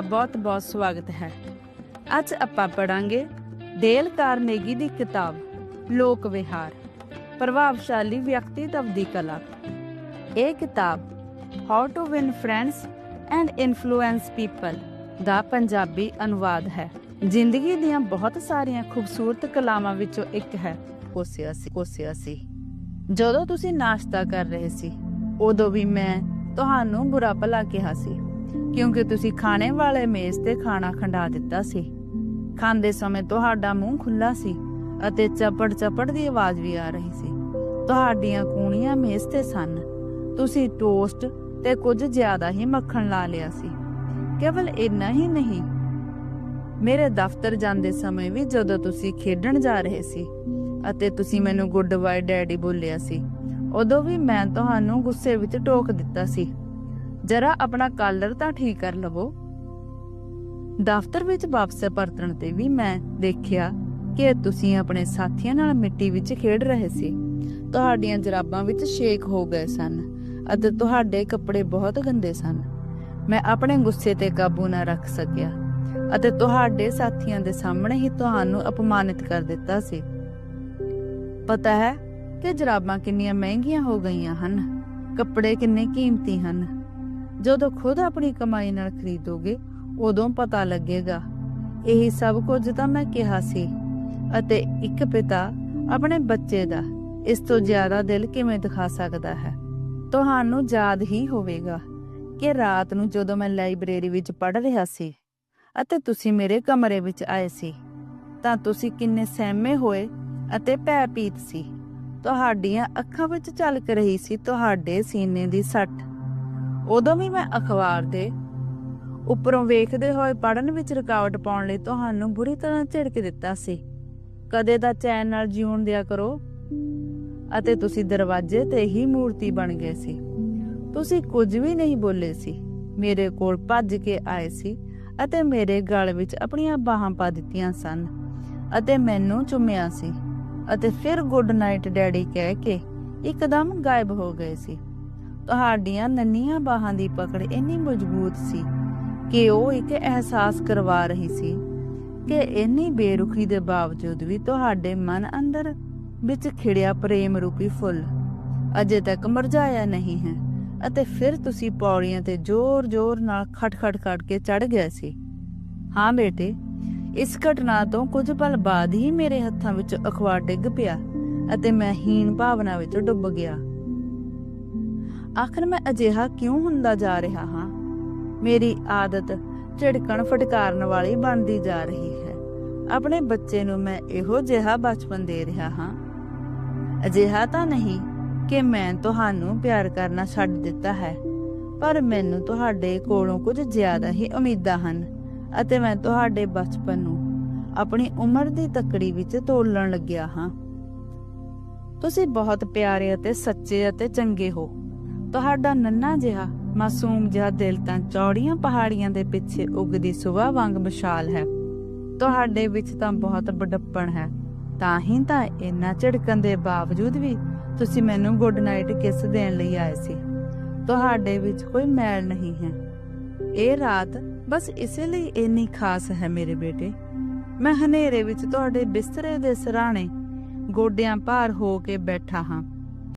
ਬਹੁਤ ਬਹੁਤ ਸਵਾਗਤ ਹੈ। ਅੱਜ ਆਪਾਂ ਪੜਾਂਗੇ ਡੇਲ ਕਾਰਨੇਗੀ ਦੀ ਕਿਤਾਬ, ਲੋਕ ਵਿਹਾਰ, ਪ੍ਰਭਾਵਸ਼ਾਲੀ ਵਿਅਕਤੀਤਵ ਦੀ ਕਲਾ। ਇਹ ਕਿਤਾਬ how to win friends and influence people ਦਾ ਪੰਜਾਬੀ ਅਨੁਵਾਦ ਹੈ। ਜ਼ਿੰਦਗੀ ਦੀਆਂ ਬਹੁਤ ਸਾਰੀਆਂ ਖੂਬਸੂਰਤ ਕਲਾਵਾਂ ਵਿੱਚੋਂ ਇੱਕ ਹੈ। ਕੋਸਿਆ ਸੀ ਕੋਸਿਆ ਸੀ। ਜਦੋਂ ਤੁਸੀਂ ਨਾਸ਼ਤਾ ਕਰ ਰਹੇ ਸੀ, ਉਦੋਂ ਵੀ ਮੈਂ ਤੁਹਾਨੂੰ ਬੁਰਾ ਭਲਾ ਕਿਹਾ ਸੀ। ਕਿਉਂਕਿ ਤੁਸੀਂ ਖਾਣੇ ਵਾਲੇ ਮੇਜ਼ ਤੇ ਖਾਣਾ ਖੰਡਾ ਦਿੱਤਾ ਸੀ। ਖਾਂਦੇ ਸਮੇਂ ਤੁਹਾਡਾ ਮੂੰਹ ਖੁੱਲਾ ਸੀ ਅਤੇ ਚਪੜ ਚਪੜ ਦੀ ਆਵਾਜ਼ ਵੀ ਆ ਰਹੀ ਸੀ। ਤੁਹਾਡੀਆਂ ਕੂਣੀਆਂ ਮੇਜ਼ ਤੇ ਸਨ। ਤੁਸੀਂ ਟੋਸਟ ਤੇ ਕੁਝ ਜ਼ਿਆਦਾ ਹੀ ਮੱਖਣ ਲਾ ਲਿਆ ਸੀ। ਕੇਵਲ ਇੰਨਾ ਹੀ ਨਹੀਂ, ਮੇਰੇ ਦਫ਼ਤਰ ਜਾਂਦੇ ਸਮੇਂ ਵੀ ਜਦੋਂ ਤੁਸੀਂ ਖੇਡਣ ਜਾ ਰਹੇ ਸੀ ਅਤੇ ਤੁਸੀਂ ਮੈਨੂੰ ਗੁੱਡ ਬਾਏ ਡੈਡੀ ਬੋਲਿਆ ਸੀ, ਉਦੋਂ ਵੀ ਮੈਂ ਤੁਹਾਨੂੰ ਗੁੱਸੇ ਵਿੱਚ ਟੋਕ ਦਿੱਤਾ ਸੀ। ਜਰਾ ਆਪਣਾ ਕਾਲਰ ਤਾਂ ਠੀਕ ਕਰ ਲਵੋ। ਦਫ਼ਤਰ ਵਿੱਚ ਵਾਪਸ ਪਰਤਣ ਤੇ ਵੀ ਮੈਂ ਦੇਖਿਆ ਕਿ ਤੁਸੀਂ ਆਪਣੇ ਸਾਥੀਆਂ ਨਾਲ ਮਿੱਟੀ ਵਿੱਚ ਖੇਡ ਰਹੇ ਸੀ। ਤੁਹਾਡੀਆਂ ਜਰਾਬਾਂ ਵਿੱਚ ਛੇਕ ਹੋ ਗਏ ਸਨ ਅਤੇ ਤੁਹਾਡੇ ਕੱਪੜੇ ਬਹੁਤ ਗੰਦੇ ਸਨ। ਮੈਂ ਆਪਣੇ ਗੁੱਸੇ ਤੇ ਕਾਬੂ ਨਾ ਰੱਖ ਸਕਿਆ ਅਤੇ ਤੁਹਾਡੇ ਸਾਥੀਆਂ ਦੇ ਸਾਹਮਣੇ ਹੀ ਤੁਹਾਨੂੰ ਅਪਮਾਨਿਤ ਕਰ ਦਿੱਤਾ ਸੀ। ਪਤਾ ਹੈ ਕਿ ਜਰਾਬਾਂ ਕਿੰਨੀਆਂ ਮਹਿੰਗੀਆਂ ਹੋ ਗਈਆਂ ਹਨ। ਕੱਪੜੇ ਕਿੰਨੇ ਕੀਮਤੀ ਹਨ। ਜਦੋਂ ਖੁਦ ਆਪਣੀ ਕਮਾਈ ਨਾਲ ਖਰੀਦੋਗੇ, ਉਦੋਂ ਪਤਾ ਲੱਗੇਗਾ। ਇਹੀ ਸਭ ਕੁਝ ਤਾਂ ਮੈਂ ਕਿਹਾ ਸੀ। ਅਤੇ ਇੱਕ ਪਿਤਾ ਆਪਣੇ ਬੱਚੇ ਦਾ ਇਸ ਤੋਂ ਜ਼ਿਆਦਾ ਦਿਲ ਕਿਵੇਂ ਦਿਖਾ ਸਕਦਾ ਹੈ? ਤੁਹਾਨੂੰ ਯਾਦ ਹੀ ਹੋਵੇਗਾ ਕਿ ਰਾਤ ਨੂੰ ਜਦੋਂ ਮੈਂ ਲਾਇਬ੍ਰੇਰੀ ਵਿੱਚ ਪੜ੍ਹ ਰਿਹਾ ਸੀ ਅਤੇ ਤੁਸੀਂ ਮੇਰੇ ਕਮਰੇ ਵਿੱਚ ਆਏ ਸੀ, ਤਾਂ ਤੁਸੀਂ ਕਿੰਨੇ ਸਹਿਮੇ ਹੋਏ ਅਤੇ ਭੈਭੀਤ ਸੀ। ਤੁਹਾਡੀਆਂ ਅੱਖਾਂ ਵਿੱਚ ਝਲਕ ਰਹੀ ਸੀ ਤੁਹਾਡੇ ਸੀਨੇ ਦੀ ਸੱਟ। ਉਦੋਂ ਵੀ ਮੈਂ ਅਖਬਾਰ ਦੇ ਉੱਪਰੋਂ ਵੇਖਦੇ ਹੋਏ ਪੜਨ ਵਿੱਚ ਰੁਕਾਵਟ ਪਾਉਣ ਲਈ ਤੁਹਾਨੂੰ ਬੁਰੀ ਤਰ੍ਹਾਂ ਝਿੜਕ ਦਿੱਤਾ ਸੀ। ਕਦੇ ਦਾ ਚੈਨ ਨਾਲ ਜਿਉਣ ਦਿਆ ਕਰੋ ਅਤੇ ਤੁਸੀਂ ਦਰਵਾਜ਼ੇ ਤੇ ਹੀ ਮੂਰਤੀ ਬਣ ਗਏ ਸੀ। ਤੁਸੀਂ ਕੁਝ ਵੀ ਨਹੀਂ ਬੋਲੇ ਸੀ। ਮੇਰੇ ਕੋਲ ਭੱਜ ਕੇ ਆਏ ਸੀ ਅਤੇ ਮੇਰੇ ਗਲ ਵਿੱਚ ਆਪਣੀਆਂ ਬਾਹਾਂ ਪਾ ਦਿੱਤੀਆਂ ਸਨ ਅਤੇ ਮੈਨੂੰ ਚੁੰਮਿਆ ਸੀ ਅਤੇ ਫਿਰ ਗੁੱਡ ਨਾਈਟ ਡੈਡੀ ਕਹਿ ਕੇ ਇੱਕਦਮ ਗਾਇਬ ਹੋ ਗਏ ਸੀ। ਤੁਹਾਡੀਆਂ ਨੰਨੀਆਂ ਬਾਹਾਂ ਦੀ ਪਕੜ ਇੰਨੀ ਮਜ਼ਬੂਤ ਸੀ ਕਿ ਉਹ ਇੱਕ ਅਹਿਸਾਸ ਕਰਵਾ ਰਹੀ ਸੀ ਕਿ ਇੰਨੀ ਬੇਰੁਖੀ ਦੇ ਬਾਵਜੂਦ ਵੀ ਤੁਹਾਡੇ ਮਨ ਅੰਦਰ ਵਿੱਚ ਖਿੜਿਆ ਪ੍ਰੇਮ ਰੂਪੀ ਫੁੱਲ ਅਜੇ ਤੱਕ ਮੁਰਝਾਇਆ ਨਹੀਂ ਹੈ ਅਤੇ ਫਿਰ ਤੁਸੀਂ ਪੌੜੀਆਂ ਤੇ ਜ਼ੋਰ-ਜ਼ੋਰ ਨਾਲ ਖਟ-ਖਟ ਕੱਟ ਕੇ ਚੜ ਗਏ ਸੀ। ਹਾਂ ਬੇਟੇ, ਇਸ ਘਟਨਾ ਤੋਂ ਕੁਝ ਪਲ ਬਾਅਦ ਹੀ ਮੇਰੇ ਹੱਥਾਂ ਵਿੱਚ ਅਖਬਾਰ ਡਿੱਗ ਪਿਆ ਅਤੇ ਮੈਂ ਹੀਣ ਭਾਵਨਾ ਵਿੱਚ ਡੁੱਬ ਗਿਆ। ਆਖਰ ਮੈਂ ਅਜਿਹਾ ਕਿਉਂ ਹੁੰਦਾ ਜਾ ਰਿਹਾ ਹਾਂ? ਮੇਰੀ ਆਦਤ ਝਿੜਕਣ ਫਟਕਾਰਨ ਵਾਲੀ ਬਣਦੀ ਜਾ ਰਹੀ ਹੈ। ਆਪਣੇ ਬੱਚੇ ਨੂੰ ਮੈਂ ਇਹੋ ਜਿਹਾ ਬਚਪਨ ਦੇ ਰਿਹਾ ਹਾਂ। ਅਜਿਹਾ ਤਾਂ ਨਹੀਂ ਕਿ ਮੈਂ ਤੁਹਾਨੂੰ ਪਿਆਰ ਕਰਨਾ ਛੱਡ ਦਿੱਤਾ ਹੈ, ਪਰ ਮੈਨੂੰ ਤੁਹਾਡੇ ਕੋਲੋਂ ਕੁਝ ਜ਼ਿਆਦਾ ਹੀ ਉਮੀਦਾਂ ਹਨ ਅਤੇ ਮੈਂ ਤੁਹਾਡੇ ਬਚਪਨ ਨੂੰ ਆਪਣੀ ਉਮਰ ਦੀ ਤਕੜੀ ਵਿੱਚ ਤੋਲਣ ਲੱਗਿਆ ਹਾਂ। ਤੁਸੀਂ ਬਹੁਤ ਪਿਆਰੇ ਅਤੇ ਸੱਚੇ ਅਤੇ ਚੰਗੇ ਹੋ। ਤੁਹਾਡਾ ਨੰਨਾ ਜਿਹਾ ਮਾਸੂਮ ਜਿਹਾ ਦਿਲ ਤਾਂ ਚੌੜੀਆਂ ਪਹਾੜੀਆਂ ਦੇ ਪਿੱਛੇ ਉੱਗਦੀ ਸੁਬਹ ਵਾਂਗ ਵਿਸ਼ਾਲ ਹੈ। ਤੁਹਾਡੇ ਵਿੱਚ ਤਾਂ ਬਹੁਤ ਬੜੱਪਣ ਹੈ। ਤਾਂ ਹੀ ਤਾਂ ਇੰਨਾ ਝੜਕਣ ਦੇ ਬਾਵਜੂਦ ਵੀ ਤੁਸੀਂ ਮੈਨੂੰ ਗੁੱਡ ਨਾਈਟ ਕਿਸ ਦੇਣ ਲਈ ਆਏ ਸੀ। ਤੁਹਾਡੇ ਵਿੱਚ ਕੋਈ ਮੈਲ ਨਹੀਂ ਹੈ। ਇਹ ਰਾਤ ਬਸ ਇਸੇ ਲਈ ਇੰਨੀ ਖਾਸ ਹੈ ਮੇਰੇ ਬੇਟੇ। ਮੈਂ ਹਨੇਰੇ ਵਿੱਚ ਤੁਹਾਡੇ ਬਿਸਤਰੇ ਦੇ ਸਰਾਣੇ ਗੋਡਿਆਂ ਭਾਰ ਹੋ ਕੇ ਬੈਠਾ ਹਾਂ।